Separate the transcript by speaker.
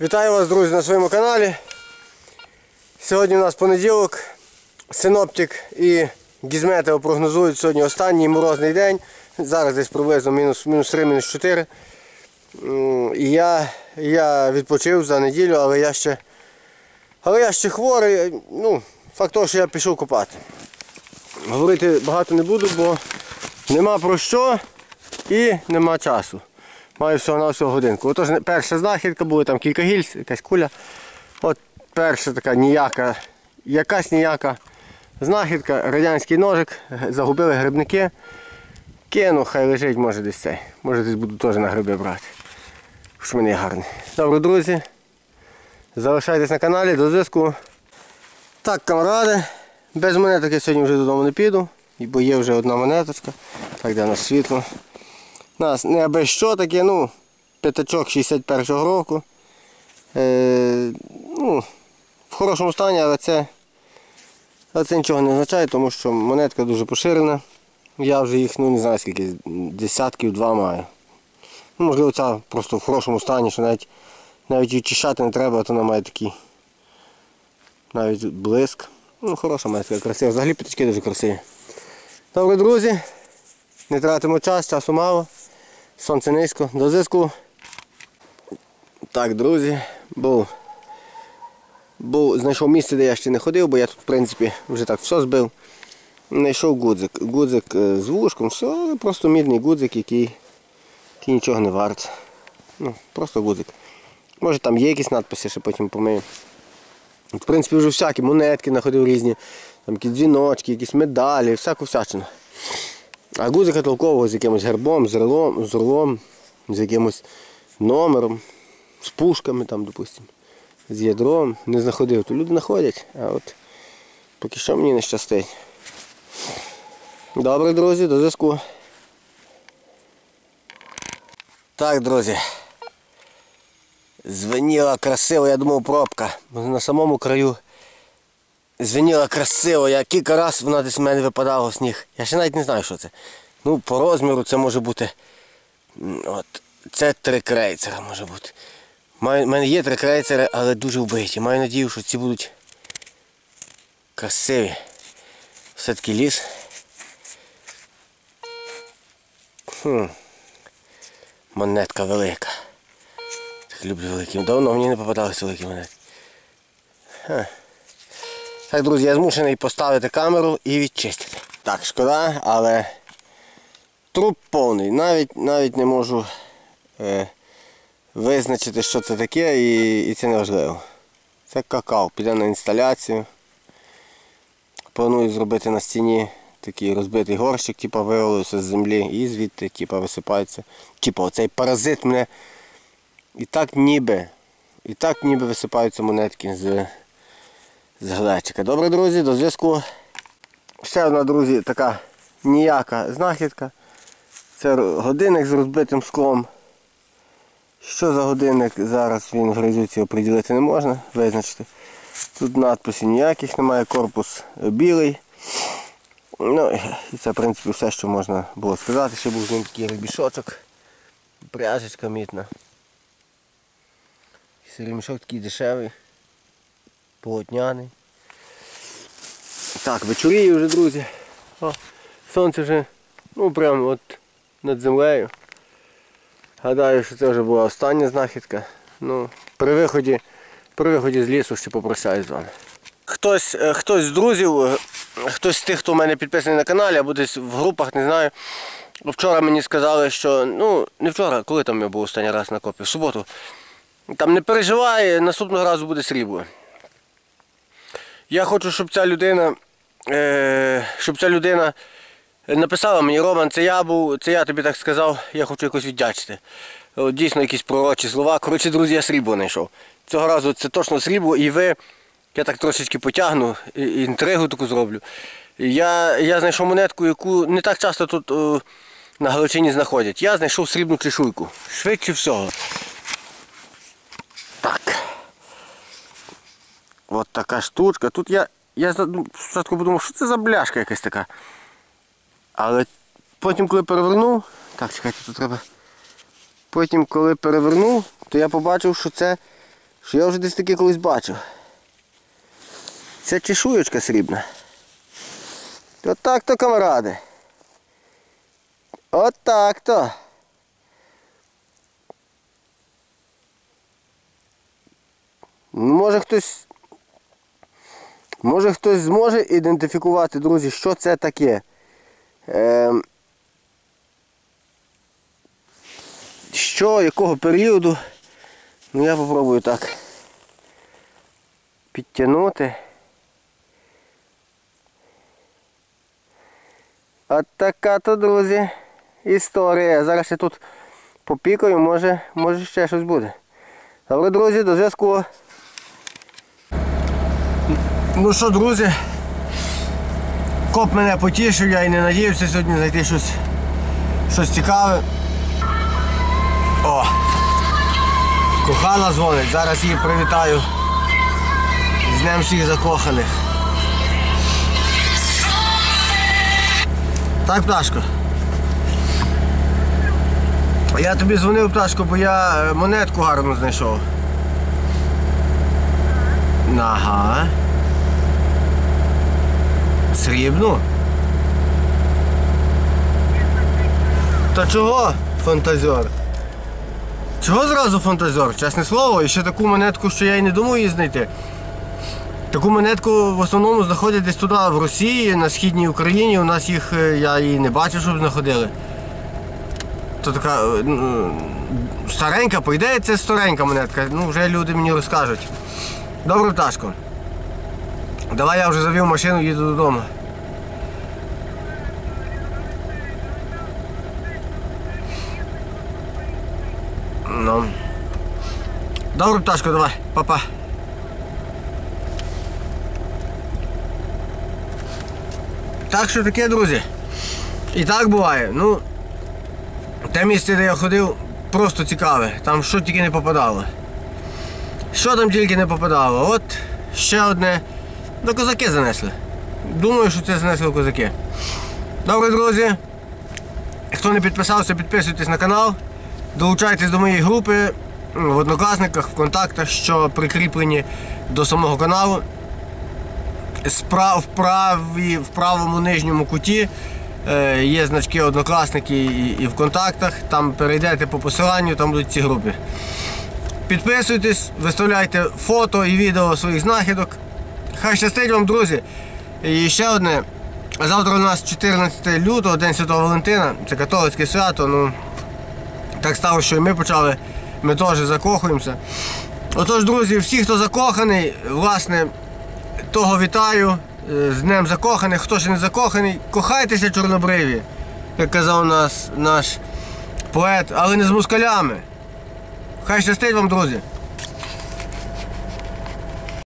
Speaker 1: Вітаю вас, друзі, на своєму каналі. Сьогодні у нас понеділок. Синоптик і гізметео прогнозують сьогодні останній морозний день. Зараз десь приблизно мінус, мінус 3, мінус 4. І я, я відпочив за неділю, але я ще, але я ще хворий. Ну, факт того, що я пішов купати. Говорити багато не буду, бо нема про що і нема часу. Маю всього на всього годинку. Отож, перша знахідка, були там кілька гільз, якась куля. От перша така ніяка, якась ніяка знахідка, радянський ножик, загубили грибники. Кину, хай лежить, може десь цей. Може десь буду теж на гриби брати. Що мене гарний. Добре, друзі. Залишайтесь на каналі, до зв'язку. Так, камради, без монеток я сьогодні вже додому не піду, бо є вже одна монеточка. Так, де у нас світло. Нас не аби що таке, ну, п'ятачок 61-го року. Е, ну, в хорошому стані, але це, але це нічого не означає, тому що монетка дуже поширена. Я вже їх ну, не знаю скільки, десятків два маю. Ну, можливо, ця просто в хорошому стані, що навіть навіть відчищати не треба, а то вона має такий навіть блиск. Ну, хороша монетка, красива. Взагалі п'ятачки дуже красиві. Добре, друзі. Не тратимо час, часу мало. Сонце низько. До зв'язку. Так, друзі, був, був, знайшов місце, де я ще не ходив, бо я тут в принципі вже так все збив. Знайшов гудзик. Гудзик е, з вушком, все, просто мідний гудзик, який, який нічого не варт. Ну, просто гудзик. Може там є якісь надписи, ще потім помию. В принципі, вже всякі монетки знаходив різні, там якісь дзвіночки, якісь медалі, всяку всячину. А гудзика толкового з якимось гербом, з орлом, з орлом, з якимось номером, з пушками там, допустимо, з ядром не знаходив. То люди знаходять, а от поки що мені не щастить. Добре, друзі, до зв'язку. Так, друзі. Звеніла красиво, я думав пробка. На самому краю звеніла красиво. Я кілька разів вона десь в мене випадала в сніг. Я ще навіть не знаю, що це. Ну, по розміру це може бути. От, це три крейцера може бути. У мене є три крейцери, але дуже вбиті. Маю надію, що ці будуть красиві. Все-таки ліс. Хм. Монетка велика. Так люблю великі. Давно мені не попадалися великі монетки. Ха. Так, друзі, я змушений поставити камеру і відчистити. Так, шкода, але труп повний. Навіть навіть не можу е, визначити, що це таке, і, і це не важливо. Це какао. Піде на інсталяцію. Планую зробити на стіні такий розбитий горщик, типу вивалився з землі і звідти типу, висипається. Типу оцей паразит мене і так ніби, і так ніби висипаються монетки з, з глечика. Добре, друзі, до зв'язку. Ще одна, друзі, така ніяка знахідка. Це годинник з розбитим склом. Що за годинник зараз він в гризюці оприділити не можна, визначити. Тут надписів ніяких немає, корпус білий. Ну і це в принципі все, що можна було сказати. Ще був з ним такий ремішочок, пряжечка мітна. Ремішок такий дешевий, полотняний. Так, вечоріє вже, друзі. О, сонце вже ну прямо от над землею. Гадаю, що це вже була остання знахідка. Ну, при виході, при виході з лісу ще попрощаюсь з вами. Хтось, е, хтось з друзів, е, хтось з тих, хто в мене підписаний на каналі, або десь в групах, не знаю. Вчора мені сказали, що, ну, не вчора, коли там я був останній раз на копі, в суботу. Там не переживай, наступного разу буде срібло. Я хочу, щоб ця людина, е, щоб ця людина написала мені, Роман, це я був, це я тобі так сказав, я хочу якось віддячити. От, дійсно якісь пророчі слова. Коротше, друзі, я срібло знайшов. Цього разу це точно срібло і ви, я так трошечки потягну, інтригу таку зроблю. Я, я знайшов монетку, яку не так часто тут о, на Галичині знаходять. Я знайшов срібну чешуйку. Швидше всього. От така штучка. Тут я, я ну, спочатку подумав, що це за бляшка якась така. Але потім, коли перевернув, так, чекайте, тут треба. Потім, коли перевернув, то я побачив, що це Що я вже десь таке колись бачив. Це чешуєчка срібна. От так то, камаради. От так то. Ну, Може хтось. Може хтось зможе ідентифікувати, друзі, що це таке. Ем, що, якого періоду? Ну я попробую так підтягнути. От така то, друзі, історія. Зараз я тут попікаю, може, може ще щось буде. Добре, друзі, до зв'язку. Ну що, друзі, коп мене потішив, я і не надіявся сьогодні знайти щось, щось цікаве. О! Кохана дзвонить, зараз її привітаю. З днем всіх закоханих. Так, пташко. Я тобі дзвонив, пташко, бо я е, монетку гарну знайшов. Ага. Срібну? Та чого фантазер? Чого зразу фантазер? Чесне слово, і ще таку монетку, що я й не думаю її знайти. Таку монетку в основному знаходять десь туди, в Росії, на східній Україні. У нас їх е, я її не бачив, щоб знаходили. То така е, старенька, по ідеї, це старенька монетка. Ну, вже люди мені розкажуть. Добре, пташко. Давай я вже завів машину, їду додому. Ну. Добре, пташко, давай, папа. Так що таке, друзі. І так буває. Ну, те місце, де я ходив, просто цікаве. Там що тільки не попадало. Що там тільки не попадало. От ще одне. Ну, козаки занесли. Думаю, що це занесли козаки. Добре, друзі. Хто не підписався, підписуйтесь на канал. Долучайтесь до моєї групи в однокласниках, в контактах, що прикріплені до самого каналу. В, праві, в правому нижньому куті е, є значки однокласники і, і в контактах. Там перейдете по посиланню, там будуть ці групи. Підписуйтесь, виставляйте фото і відео своїх знахідок. Хай щастить вам, друзі. І ще одне. Завтра у нас 14 лютого, День Святого Валентина, це католицьке свято. Ну, так сталося, що і ми почали, ми теж закохуємося. Отож, друзі, всі, хто закоханий, власне, того вітаю е, з Днем закоханих. Хто ще не закоханий, кохайтеся чорнобриві, як казав нас наш поет, але не з москалями. Хай щастить вам, друзі.